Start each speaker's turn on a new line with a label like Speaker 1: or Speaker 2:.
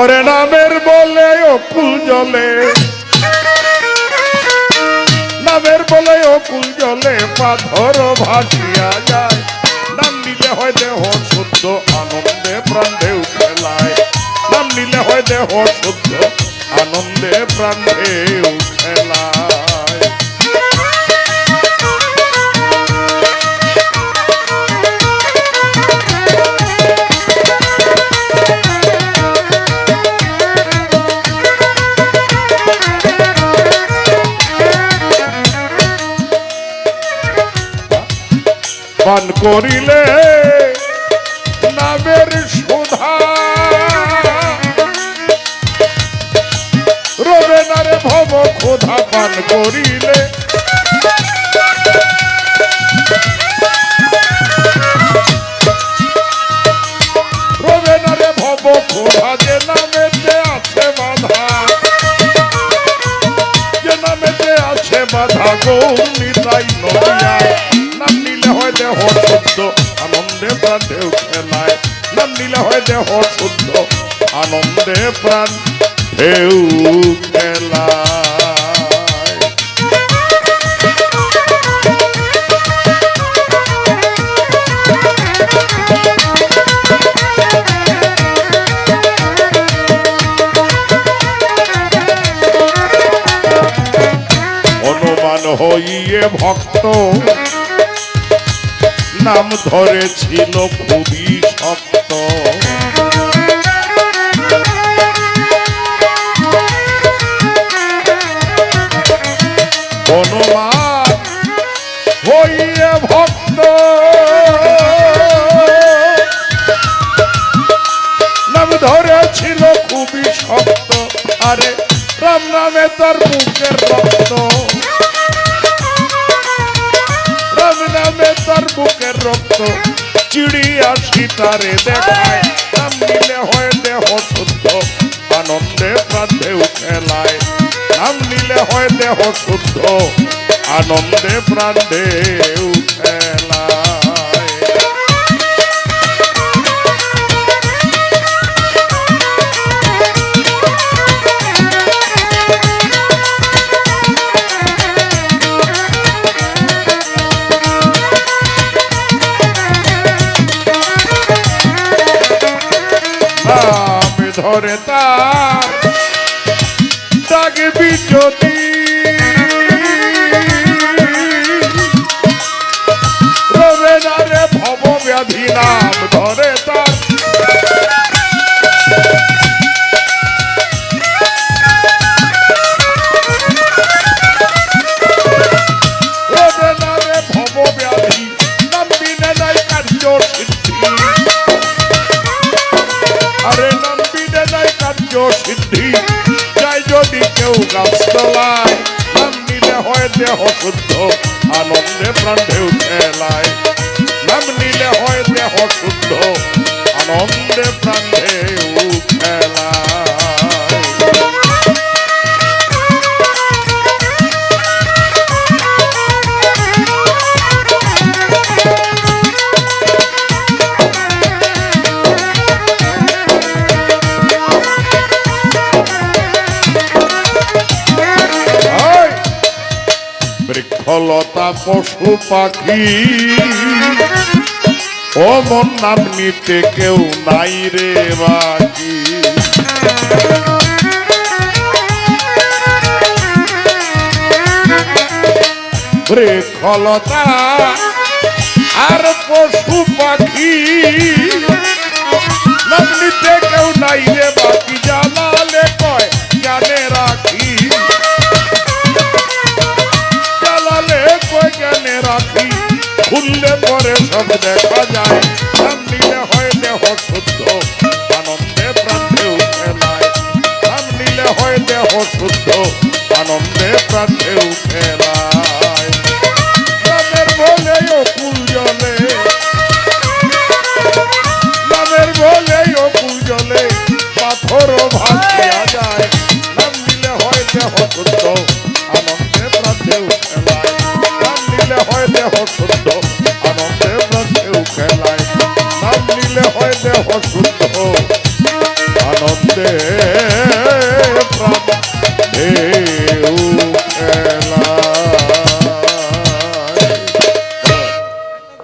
Speaker 1: ওরে নামের বলে অকুল জলে। নামের বলে অকুল জলে পাথর ভাসিয়া যায়। নাম নিলে হয় দেহ শুদ্ধ, আনন্দে প্রাণ ঢেউ খেলায় নাম নিলে হয় দেহ শুদ্ধ, আনন্দে প্রাণ ঢেউ খেলায় পান করিলে নামের সুধা। রবে নারে ভব ক্ষুধা পান করিলে। রবে নারে যে নামেতে যে আছে বাধা দেহ শুদ্ধ আনন্দে প্রাণ ঢেউ খেলায় নাম নিলে হয় দেহ শুদ্ধ আনন্দে প্রাণ ঢেউ খেলায় হইয়ে ভক্ত নাম ধরেছিল খুবই শক্ত। চিড়িয়া দেখায় নাম নিলে হয় দেহ শুদ্ধ, আনন্দে প্রাণেও খেলায় নাম নিলে হয় দেহ শুদ্ধ, আনন্দে প্রাণেও খেলায় ধরে তার ডাকবি যদি রবে না রে ভব ব্যাধি নাম ধরে তার। সিদ্ধি যাই যদি কেউ গাছতলায় নাম নিলে হয় দেহ শুদ্ধ, আনন্দে প্রাণ ঢেউ খেলায়। নাম হয় দেহ শুদ্ধ, আনন্দে প্রাণ ঢেউ বৃক্ষলতা পশু পাখি। ও মন নাম নিতে কেউ নাই রে বাকি বৃক্ষলতা আর পশু পাখি। রাখি। খুললে পরে সব দেখা যায় নাম নিলে হয় দেহ শুদ্ধ, আনন্দে প্রাণেও খেলায় নাম নিলে হয় দেহ শুদ্ধ, আনন্দে প্রাণেও খেলায় দেহ শুদ্ধ। আনন্দে প্রাণেও খেলায়। নাম নিলে হয় দেহ শুদ্ধ। আনন্দে